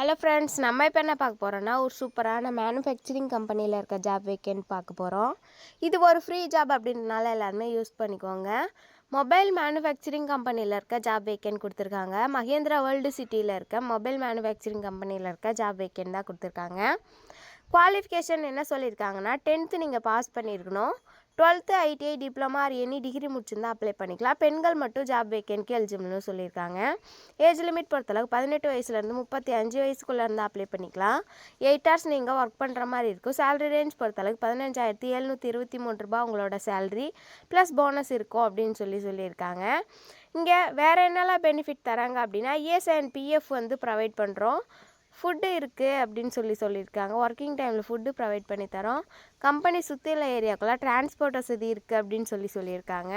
Hello friends நம்ம இப்போ என்ன பார்க்க போகிறோன்னா ஒரு சூப்பரான மேனுஃபேக்சரிங் கம்பெனியில் இருக்க ஜாப் வேக்கன்ட் பார்க்க போகிறோம் இது ஒரு ஃப்ரீ ஜாப் அப்படின்றனால எல்லாருமே யூஸ் பண்ணிக்கோங்க. மொபைல் மேனுஃபேக்சரிங் கம்பெனியில் இருக்க ஜாப் வேக்கன்ட் கொடுத்துருக்காங்க. மகேந்திரா வேர்ல்டு சிட்டியில் இருக்க மொபைல் மேனுஃபேக்சரிங் கம்பெனியில் இருக்க ஜாப் வேக்கன்ட் தான் கொடுத்துருக்காங்க. குவாலிஃபிகேஷன் என்ன சொல்லியிருக்காங்கன்னா டென்த்து நீங்கள் பாஸ் பண்ணியிருக்கணும். Twelfth ITI diploma or any degree முடிச்சிருந்தா அப்ளை பண்ணிக்கலாம். பெண்கள் மட்டும் ஜாப் வேக்கன்ட்க்கு எலிஜிபிள்னு சொல்லியிருக்காங்க. ஏஜ் லிமிட் பொறுத்தளவுக்கு பதினெட்டு வயசுலேருந்து முப்பத்தி அஞ்சு வயசுக்குள்ளே இருந்தால் அப்ளை பண்ணிக்கலாம். எயிட் ஹவர்ஸ் நீங்கள் ஒர்க் பண்ணுற மாதிரி இருக்கும். சேலரி ரேஞ்ச் பொறுத்தளவுக்கு பதினஞ்சாயிரத்தி எழுநூற்றி இருபத்தி மூணு ரூபாய் உங்களோட சேலரி ப்ளஸ் போனஸ் இருக்கும் அப்படின்னு சொல்லி சொல்லியிருக்காங்க. இங்கே வேறு என்னெல்லாம் பெனிஃபிட் தராங்க அப்படின்னா இஎஸ்ஐ அண்ட் பிஎஃப் வந்து ப்ரொவைட் பண்ணுறோம் ஃபுட்டு இருக்குது அப்படின்னு சொல்லி சொல்லியிருக்காங்க. ஒர்க்கிங் டைமில் ஃபுட்டு ப்ரொவைட் பண்ணி தரோம். கம்பெனி சுற்றியுள்ள ஏரியாக்கெல்லாம் டிரான்ஸ்போர்ட் வசதி இருக்குது அப்படின்னு சொல்லி சொல்லியிருக்காங்க.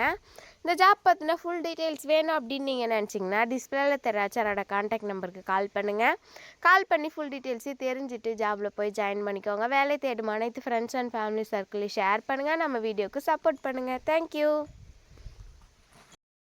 இந்த ஜாப் பார்த்தினா ஃபுல் டீட்டெயில்ஸ் வேணும் அப்படின்னு நீங்கள் நினச்சிங்கன்னா டிஸ்பிளேல தெராச்சாரோட கான்டாக்ட் நம்பருக்கு கால் பண்ணுங்கள் கால் பண்ணி ஃபுல் டீட்டெயில்ஸையும் தெரிஞ்சுட்டு ஜாபில் போய் ஜாயின் பண்ணிக்கோங்க. வேலை தேடும் அனைத்து ஃப்ரெண்ட்ஸ் அண்ட் ஃபேமிலி சர்க்கிளையும் ஷேர் பண்ணுங்கள் நம்ம வீடியோக்கு சப்போர்ட் பண்ணுங்கள் தேங்க்யூ